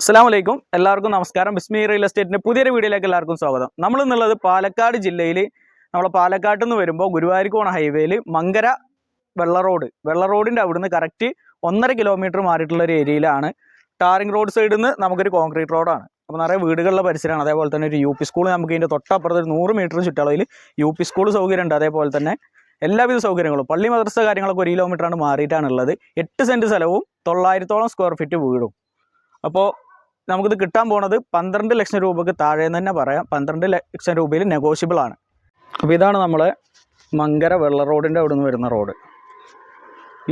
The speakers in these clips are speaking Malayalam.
അസ്സാം വലൈക്കും എല്ലാവർക്കും നമസ്കാരം. ബിസ്മി റിയൽ എസ്റ്റേറ്റിന്റെ പുതിയൊരു വീഡിയോയിലേക്ക് എല്ലാവർക്കും സ്വാഗതം. നമ്മൾ എന്നുള്ളത് പാലക്കാട് ജില്ലയിൽ നമ്മൾ പാലക്കാട്ട് നിന്ന് വരുമ്പോൾ ഗുരുവായൂർക്കോണ ഹൈവേയിൽ മങ്കര വെള്ള റോഡ്. വെള്ള റോഡിന്റെ അവിടുന്ന് കറക്റ്റ് ഒന്നര കിലോമീറ്റർ മാറിയിട്ടുള്ള ഒരു ഏരിയയിലാണ് ടാറിംഗ് റോഡ് സൈഡിൽ നിന്ന് നമുക്കൊരു കോൺക്രീറ്റ് റോഡാണ്. അപ്പോൾ നിറയെ വീടുകളുടെ പരിസരമാണ്. അതേപോലെ തന്നെ ഒരു യു പി സ്കൂൾ നമുക്ക് ഇതിന്റെ തൊട്ടപ്പുറത്ത് ഒരു നൂറ് മീറ്റർ ചുറ്റളവിൽ യു പി സ്കൂൾ സൗകര്യമുണ്ട്. അതേപോലെ തന്നെ എല്ലാവിധ സൗകര്യങ്ങളും. പള്ളി മദ്രസ കാര്യങ്ങളൊക്കെ ഒരു കിലോമീറ്ററാണ് മാറിയിട്ടാണുള്ളത് എട്ട് സെന്റ് സ്ഥലവും തൊള്ളായിരത്തോളം സ്ക്വയർ ഫീറ്റ് വീടും. അപ്പോൾ നമുക്കിത് കിട്ടാൻ പോണത് പന്ത്രണ്ട് ലക്ഷം രൂപക്ക് താഴെ തന്നെ പറയാം. പന്ത്രണ്ട് ലക്ഷം രൂപയിൽ നെഗോഷ്യബിൾ ആണ്. അപ്പോൾ ഇതാണ് നമ്മളെ മങ്കര വെള്ള റോഡിന്റെ അവിടെ നിന്ന് വരുന്ന റോഡ്.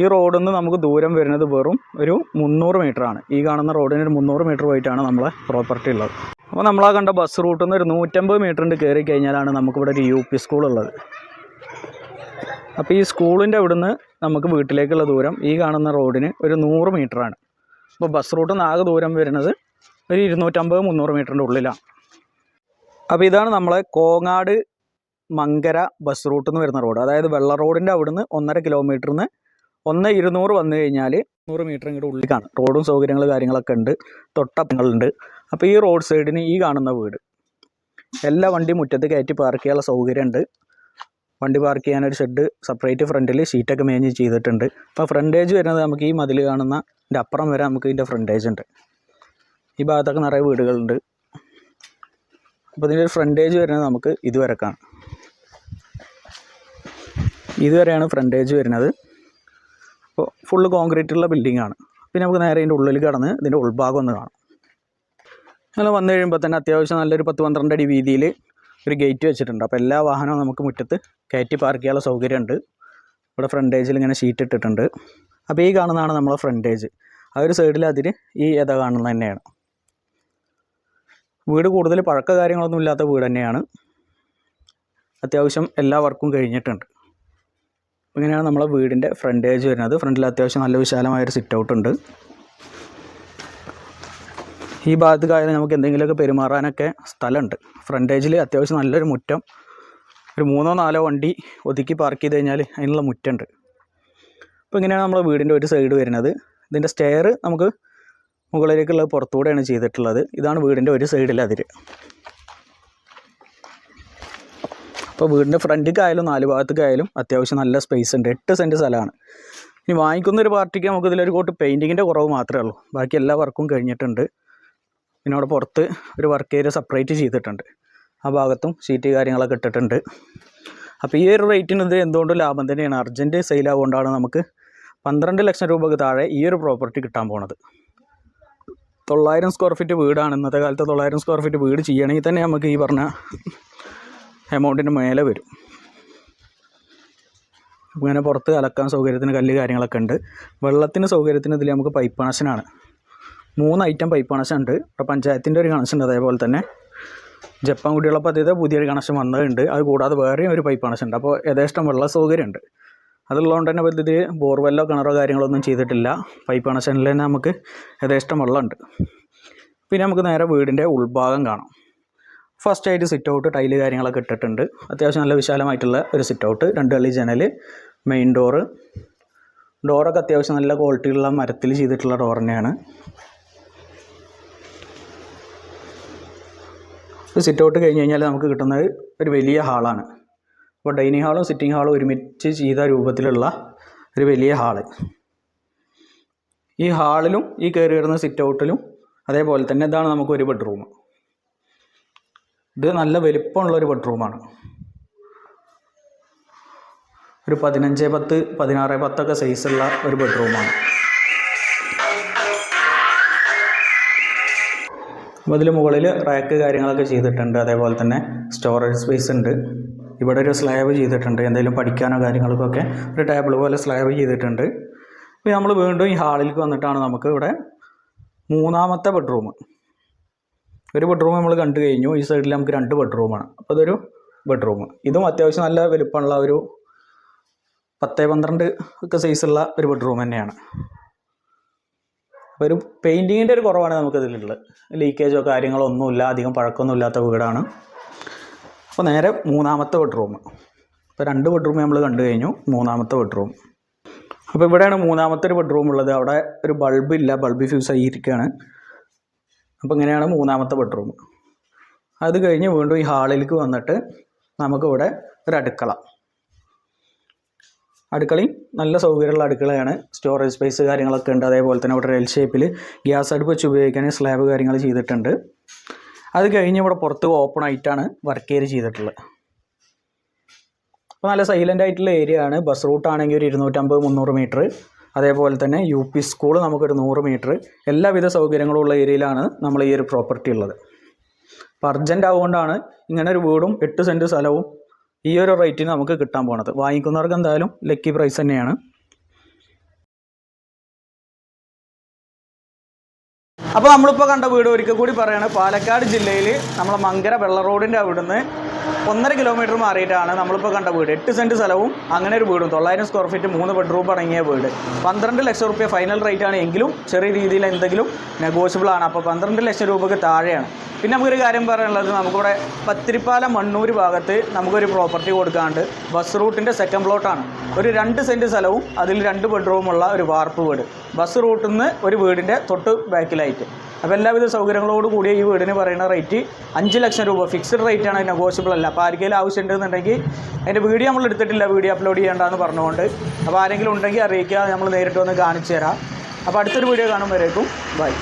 ഈ റോഡിൽ നിന്ന് നമുക്ക് ദൂരം വരുന്നത് വെറും ഒരു മുന്നൂറ് ആണ്. ഈ കാണുന്ന റോഡിന് ഒരു മുന്നൂറ് മീറ്റർ പോയിട്ടാണ് നമ്മളെ പ്രോപ്പർട്ടി ഉള്ളത്. അപ്പോൾ നമ്മളാ കണ്ട ബസ് റൂട്ടിൽ നിന്ന് ഒരു നൂറ്റമ്പത് മീറ്ററിന്റെ കയറി കഴിഞ്ഞാലാണ് നമുക്കിവിടെ ഒരു യു പി സ്കൂൾ ഉള്ളത്. അപ്പോൾ ഈ സ്കൂളിന്റെ അവിടുന്ന് നമുക്ക് വീട്ടിലേക്കുള്ള ദൂരം ഈ കാണുന്ന റോഡിന് ഒരു നൂറ് ആണ്. അപ്പോൾ ബസ് റൂട്ടിൽ നിന്ന് ആകെ ദൂരം വരുന്നത് ഒരു ഇരുന്നൂറ്റമ്പത് മുന്നൂറ് മീറ്ററിന്റെ ഉള്ളിലാണ്. അപ്പോൾ ഇതാണ് നമ്മളെ കോങ്ങാട് മങ്കര ബസ് റൂട്ടിൽ നിന്ന് വരുന്ന റോഡ്. അതായത് വെള്ള റോഡിന്റെ അവിടുന്ന് ഒന്നര കിലോമീറ്ററിൽ നിന്ന് ഒന്ന് ഇരുന്നൂറ് വന്നു കഴിഞ്ഞാൽ നൂറ് മീറ്റർ ഇങ്ങോട്ട് ഉള്ളിലേക്കാണ്. റോഡും സൗകര്യങ്ങൾ കാര്യങ്ങളൊക്കെ ഉണ്ട്. തൊട്ടപ്പങ്ങളുണ്ട് അപ്പോൾ ഈ റോഡ് സൈഡിന് ഈ കാണുന്ന വീട്. എല്ലാ വണ്ടി മുറ്റത്ത് കയറ്റി പാർക്ക് ചെയ്യാനുള്ള സൗകര്യമുണ്ട്. വണ്ടി പാർക്ക് ചെയ്യാനൊരു ഷെഡ് സെപ്പറേറ്റ് ഫ്രണ്ടിൽ ഷീറ്റൊക്കെ മേഞ്ഞ് ചെയ്തിട്ടുണ്ട്. അപ്പോൾ ഫ്രണ്ടേജ് വരുന്നത് നമുക്ക് ഈ മതിൽ കാണുന്നതിന്റെ അപ്പുറം വരെ നമുക്ക് ഇതിന്റെ ഫ്രണ്ടേജ് ഉണ്ട്. ഈ ഭാഗത്തൊക്കെ നിറയെ വീടുകളുണ്ട്. അപ്പോൾ ഇതിന്റെ ഒരു ഫ്രണ്ടേജ് വരുന്നത് നമുക്ക് ഇതുവരെക്കാണ് ഇതുവരെയാണ് ഫ്രണ്ടേജ് വരുന്നത്. അപ്പോൾ ഫുള്ള് കോൺക്രീറ്റുള്ള ബിൽഡിംഗ് ആണ്. പിന്നെ നമുക്ക് നേരെ ഇതിന്റെ ഉള്ളിൽ കടന്ന് ഇതിന്റെ ഉൾഭാഗം ഒന്ന് കാണാം. അങ്ങനെ വന്നു കഴിയുമ്പോൾ തന്നെ അത്യാവശ്യം നല്ലൊരു പത്ത് പന്ത്രണ്ട് അടി വീതിയിൽ ഒരു ഗേറ്റ് വെച്ചിട്ടുണ്ട്. അപ്പോൾ എല്ലാ വാഹനവും നമുക്ക് മുറ്റത്ത് കയറ്റി പാർക്ക് ചെയ്യാനുള്ള സൗകര്യമുണ്ട്. ഇവിടെ ഫ്രണ്ടേജിൽ ഇങ്ങനെ ഷീറ്റ് ഇട്ടിട്ടുണ്ട്. അപ്പോൾ ഈ കാണുന്നതാണ് നമ്മളെ ഫ്രണ്ടേജ് ആ ഒരു സൈഡിൽ അതിന് ഈ ഇത കാണുന്നത് തന്നെയാണ്. വീട് കൂടുതൽ പഴക്ക കാര്യങ്ങളൊന്നും ഇല്ലാത്ത വീട് തന്നെയാണ്. അത്യാവശ്യം എല്ലാ വർക്കും കഴിഞ്ഞിട്ടുണ്ട്. ഇങ്ങനെയാണ് നമ്മളെ വീടിന്റെ ഫ്രണ്ടേജ് വരുന്നത്. ഫ്രണ്ടിൽ അത്യാവശ്യം നല്ല വിശാലമായൊരു സിറ്റ് ഔട്ട് ഉണ്ട്. ഈ ഭാഗത്ത് കാര്യം നമുക്ക് എന്തെങ്കിലുമൊക്കെ പെരുമാറാനൊക്കെ സ്ഥലമുണ്ട്. ഫ്രണ്ടേജിൽ അത്യാവശ്യം നല്ലൊരു മുറ്റം. ഒരു മൂന്നോ നാലോ വണ്ടി ഒതുക്കി പാർക്ക് ചെയ്ത് കഴിഞ്ഞാൽ അതിനുള്ള മുറ്റമുണ്ട് അപ്പോൾ ഇങ്ങനെയാണ് നമ്മളെ വീടിന്റെ ഒരു സൈഡ് വരുന്നത്. ഇതിന്റെ സ്റ്റെയർ നമുക്ക് മുകളിലേക്കുള്ള പുറത്തുകൂടെയാണ് ചെയ്തിട്ടുള്ളത്. ഇതാണ് വീടിന്റെ ഒരു സൈഡിൽ അതിര്. അപ്പോൾ വീടിന്റെ ഫ്രണ്ടിലേക്കായാലും നാല് ഭാഗത്തേക്കായാലും അത്യാവശ്യം നല്ല സ്പേസ് ഉണ്ട്. എട്ട് സെന്റ് സ്ഥലമാണ്. ഇനി വാങ്ങിക്കുന്ന ഒരു പാർട്ടിക്ക് നമുക്ക് ഇതിലൊരു കോട്ട് പെയിന്റിങ്ങിന്റെ കുറവ് മാത്രമേ ഉള്ളൂ. ബാക്കി എല്ലാ വർക്കും കഴിഞ്ഞിട്ടുണ്ട്. പിന്നെ അവിടെ പുറത്ത് ഒരു വർക്ക് ഏരിയ സെപ്പറേറ്റ് ചെയ്തിട്ടുണ്ട്. ആ ഭാഗത്തും ഷീറ്റ് കാര്യങ്ങളൊക്കെ ഇട്ടിട്ടുണ്ട്. അപ്പോൾ ഈ ഒരു റേറ്റിന് എന്തുകൊണ്ടും ലാഭം തന്നെയാണ്? അർജന്റ് സെയിലാവുകൊണ്ടാണ് നമുക്ക് പന്ത്രണ്ട് ലക്ഷം രൂപക്ക് താഴെ ഈ ഒരു പ്രോപ്പർട്ടി കിട്ടാൻ പോണത്. തൊള്ളായിരം സ്ക്വയർ ഫീറ്റ് വീടാണ്. ഇന്നത്തെ കാലത്ത് തൊള്ളായിരം സ്ക്വയർ ഫീറ്റ് വീട് ചെയ്യണമെങ്കിൽ തന്നെ നമുക്ക് ഈ പറഞ്ഞ എമൗണ്ടിന് മേലെ വരും. ഇങ്ങനെ പുറത്ത് അലക്കാൻ സൗകര്യത്തിന് കല്ല് കാര്യങ്ങളൊക്കെ ഉണ്ട്. വെള്ളത്തിന് സൗകര്യത്തിന് ഇതിൽ നമുക്ക് പൈപ്പ് കണക്ഷനാണ് മൂന്ന് ഐറ്റം പൈപ്പ് കണക്ഷൻ ഉണ്ട്. ഇവിടെ പഞ്ചായത്തിന്റെ ഒരു കണക്ഷൻ ഉണ്ട് അതേപോലെ തന്നെ. ജപ്പാൻ കുടിവെള്ള പദ്ധതിയുടെ പുതിയൊരു കണക്ഷൻ വന്നതുണ്ട്. അത് കൂടാതെ വേറെയും ഒരു പൈപ്പ് കണക്ഷൻ ഉണ്ട്. അപ്പോൾ യഥേഷ്ടം വെള്ള സൗകര്യമുണ്ട്. അതുള്ളതുകൊണ്ട് തന്നെ ഇപ്പോൾ ഇത് ബോർവെല്ലോ കിണറോ കാര്യങ്ങളൊന്നും ചെയ്തിട്ടില്ല. പൈപ്പ് കണക്ഷനിൽ തന്നെ നമുക്ക് യഥേഷ്ടം വെള്ളമുണ്ട്. പിന്നെ നമുക്ക് നേരെ വീടിന്റെ ഉൾഭാഗം കാണാം. ഫസ്റ്റ് ആയിട്ട് സിറ്റ് ഔട്ട് ടൈൽ കാര്യങ്ങളൊക്കെ ഇട്ടിട്ടുണ്ട്. അത്യാവശ്യം നല്ല വിശാലമായിട്ടുള്ള ഒരു സിറ്റ് ഔട്ട് രണ്ട് കളി ജനൽ മെയിൻ ഡോറ് ഡോറൊക്കെ അത്യാവശ്യം നല്ല ക്വാളിറ്റിയുള്ള മരത്തിൽ ചെയ്തിട്ടുള്ള ഡോർ തന്നെയാണ്. സിറ്റ് ഔട്ട് കഴിഞ്ഞ് കഴിഞ്ഞാൽ നമുക്ക് കിട്ടുന്നത് ഒരു വലിയ ഹാളാണ് അപ്പോൾ ഡൈനിങ് ഹാളും സിറ്റിംഗ് ഹാളും ഒരുമിച്ച് ചെയ്ത രൂപത്തിലുള്ള ഒരു വലിയ ഹാൾ ഈ ഹാളിലും ഈ കയറി വരുന്ന സിറ്റ് ഔട്ടിലും അതേപോലെ തന്നെ ഇതാണ് നമുക്ക് ഒരു ബെഡ്റൂം ഇത് നല്ല വലിപ്പമുള്ള ഒരു ബെഡ്റൂമാണ് ഒരു പതിനഞ്ച് പത്ത് പതിനാറ് പത്തൊക്കെ സൈസുള്ള ഒരു ബെഡ്റൂമാണ് അപ്പോൾ അതിൽ മുകളിൽ റാക്ക് കാര്യങ്ങളൊക്കെ ചെയ്തിട്ടുണ്ട്. അതേപോലെ തന്നെ സ്റ്റോറേജ് സ്പേസ് ഉണ്ട്. ഇവിടെ ഒരു സ്ലാബ് ചെയ്തിട്ടുണ്ട്. എന്തെങ്കിലും പഠിക്കാനോ കാര്യങ്ങൾക്കൊക്കെ ഒരു ടേബിൾ പോലെ സ്ലാബ് ചെയ്തിട്ടുണ്ട്. ഇപ്പോൾ നമ്മൾ വീണ്ടും ഈ ഹാളിലേക്ക് വന്നിട്ടാണ് നമുക്ക് ഇവിടെ മൂന്നാമത്തെ ബെഡ്റൂം ഒരു ബെഡ്റൂം നമ്മൾ കണ്ടു കഴിഞ്ഞു. ഈ സൈഡിൽ നമുക്ക് രണ്ട് ബെഡ്റൂമാണ് അപ്പോൾ ഇതൊരു ബെഡ്റൂം ഇതും അത്യാവശ്യം നല്ല വലുപ്പമുള്ള ഒരു പത്ത് പന്ത്രണ്ട് ഒക്കെ സൈസുള്ള ഒരു ബെഡ്റൂം തന്നെയാണ്. അപ്പോൾ ഒരു പെയിന്റിങ്ങിന്റെ ഒരു കുറവാണ് നമുക്കിതിലുള്ളത്. ലീക്കേജോ കാര്യങ്ങളോ ഒന്നുമില്ല. അധികം പഴക്കമൊന്നും ഇല്ലാത്ത വീടാണ്. അപ്പോൾ നേരെ മൂന്നാമത്തെ ബെഡ്റൂം അപ്പോൾ രണ്ട് ബെഡ്റൂം നമ്മൾ കണ്ടു കഴിഞ്ഞു. മൂന്നാമത്തെ ബെഡ്റൂം അപ്പോൾ ഇവിടെയാണ് മൂന്നാമത്തെ ഒരു ബെഡ്റൂം ഉള്ളത്. അവിടെ ഒരു ബൾബ് ഇല്ല. ബൾബ് ഫ്യൂസ് ആയിരിക്കുകയാണ് അപ്പോൾ ഇങ്ങനെയാണ് മൂന്നാമത്തെ ബെഡ്റൂം അത് കഴിഞ്ഞ് വീണ്ടും ഈ ഹാളിലേക്ക് വന്നിട്ട് നമുക്കിവിടെ ഒരു അടുക്കള. അടുക്കളയും നല്ല സൗകര്യമുള്ള അടുക്കളയാണ്. സ്റ്റോറേജ് സ്പേസ് കാര്യങ്ങളൊക്കെ ഉണ്ട്. അതേപോലെ തന്നെ അവിടെ എൽ ഷേപ്പിൽ ഗ്യാസ് അടുപ്പ് വെച്ച് ഉപയോഗിക്കാൻ സ്ലാബ് കാര്യങ്ങൾ ചെയ്തിട്ടുണ്ട്. അത് കഴിഞ്ഞ് ഇവിടെ പുറത്ത് ഓപ്പൺ ആയിട്ടാണ് വർക്ക് ഏരിയ ചെയ്തിട്ടുള്ളത്. അപ്പോൾ നല്ല സൈലന്റ് ആയിട്ടുള്ള ഏരിയ ആണ്. ബസ് റൂട്ട് ആണെങ്കിൽ ഒരു ഇരുന്നൂറ്റമ്പത് മുന്നൂറ് മീറ്റർ അതേപോലെ തന്നെ യു പി സ്കൂൾ നമുക്കൊരു നൂറ് മീറ്റർ എല്ലാവിധ സൗകര്യങ്ങളും ഉള്ള ഏരിയയിലാണ് നമ്മൾ ഈ ഒരു പ്രോപ്പർട്ടി ഉള്ളത്. അപ്പോൾ അർജന്റ് ആവുകൊണ്ടാണ് ഇങ്ങനെ ഒരു വീടും എട്ട് സെന്റ് സ്ഥലവും ഈ ഒരു റേറ്റിന് നമുക്ക് കിട്ടാൻ പോണത്. വാങ്ങിക്കുന്നവർക്ക് എന്തായാലും ലക്കി പ്രൈസ് തന്നെയാണ്. അപ്പോൾ നമ്മളിപ്പോൾ കണ്ട വീട് ഒരിക്കൽ കൂടി പറയുകയാണ് പാലക്കാട് ജില്ലയിൽ നമ്മളെ മങ്കര വെള്ള റോഡിന്റെ അവിടുന്ന് ഒന്നര കിലോമീറ്റർ മാറിയിട്ടാണ് നമ്മളിപ്പോൾ കണ്ട വീട്. എട്ട് സെന്റ് സ്ഥലവും അങ്ങനെ ഒരു വീടും. തൊള്ളായിരം സ്ക്വയർ ഫീറ്റ് മൂന്ന് ബെഡ്റൂം അടങ്ങിയ വീട്. പന്ത്രണ്ട് ലക്ഷം റുപ്യ ഫൈനൽ റേറ്റ് ആണ് എങ്കിലും ചെറിയ രീതിയിൽ എന്തെങ്കിലും നെഗോഷ്യബിൾ ആണ്. അപ്പോൾ പന്ത്രണ്ട് ലക്ഷം രൂപയ്ക്ക് താഴെയാണ്. പിന്നെ നമുക്കൊരു കാര്യം പറയാനുള്ളത്. നമുക്കിവിടെ പത്തിരിപ്പാലം മണ്ണൂർ ഭാഗത്ത് നമുക്കൊരു പ്രോപ്പർട്ടി കൊടുക്കാണ്ട് ബസ് റൂട്ടിന്റെ സെക്കൻഡ് പ്ലോട്ടാണ് ഒരു രണ്ട് സെന്റ് സ്ഥലവും അതിൽ രണ്ട് ബെഡ്റൂമുള്ള ഒരു വാർപ്പ് വീട്. ബസ് റൂട്ടിൽ നിന്ന് ഒരു വീടിന്റെ തൊട്ട് ബാക്കിലായിട്ട് അപ്പോൾ എല്ലാവിധ സൗകര്യങ്ങളോട് കൂടിയ ഈ വീടിന് പറയുന്ന റേറ്റ് അഞ്ച് ലക്ഷം രൂപ. ഫിക്സ്ഡ് റേറ്റ് ആണ് നെഗോഷ്യബിൾ അല്ല. അപ്പോൾ ആർക്കെങ്കിലും ആവശ്യമുണ്ടെന്നുണ്ടെങ്കിൽ അതിന്റെ വീഡിയോ നമ്മൾ എടുത്തിട്ടില്ല. വീഡിയോ അപ്ലോഡ് ചെയ്യേണ്ടതെന്ന് പറഞ്ഞുകൊണ്ട്. അപ്പോൾ ആരെങ്കിലും ഉണ്ടെങ്കിൽ അറിയിക്കുക. നമ്മൾ നേരിട്ട് വന്ന് കാണിച്ചു തരാം. അപ്പോൾ അടുത്തൊരു വീഡിയോ കാണുമ്പോഴേക്കും ബൈ